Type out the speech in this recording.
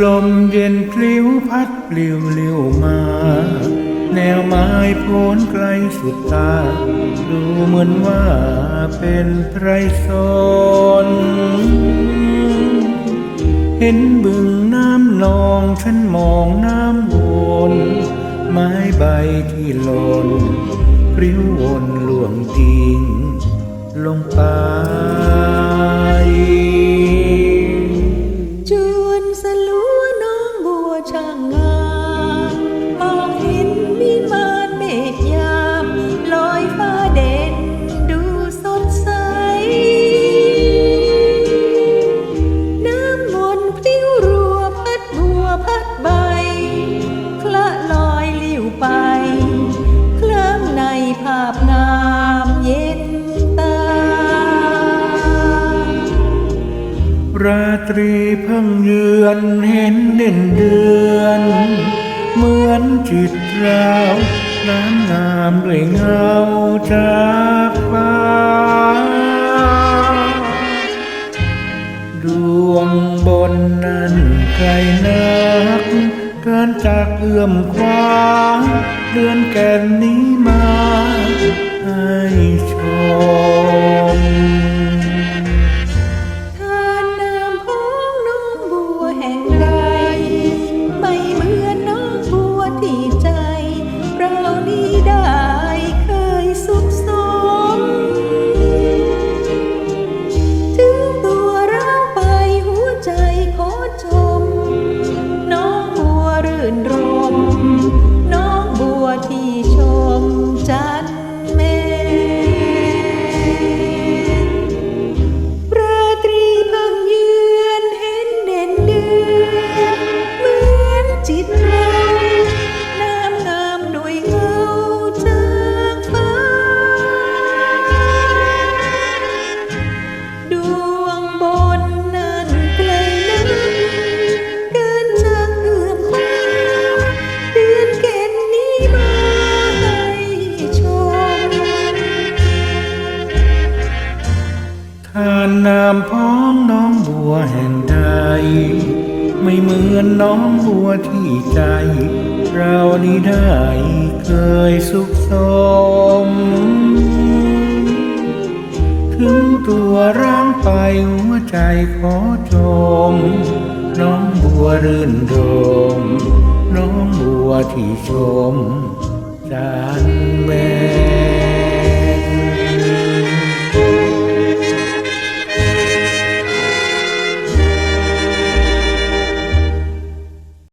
ลมเย็นพลิ้วพัดปลิวเลี้ยวมา แนวไม้โพ้นไกลสุดตา ดูเหมือนว่าเป็นไพรสนเห็นบึงน้ำนองฉันมองน้ำวนไม้ใบที่หล่นปลิววนล่วงทิ้งลงไป พัดใบคละลอยลิ้วไป เคลิ้มในภาพงามเย็นตา ราตรีเพิ่งเยือนเห็นเด่นเดือน เหมือนจิตเราน้ำงามด้วยเงาจากฟ้าดวงบนนั้นไกลนักเกิน จากเอื้อมคว้าเดือนแก่นนี้มาให้ชม ทานน้ำพ้องน้องบัวแห่งใดไม่เหมือนน้องบัวที่ใจ เรานี้ได้เคยสุขสม ถึงตัวร่างไปหัวใจขอชม น้องบัวรื่นรม น้องบัวที่ชมจันแว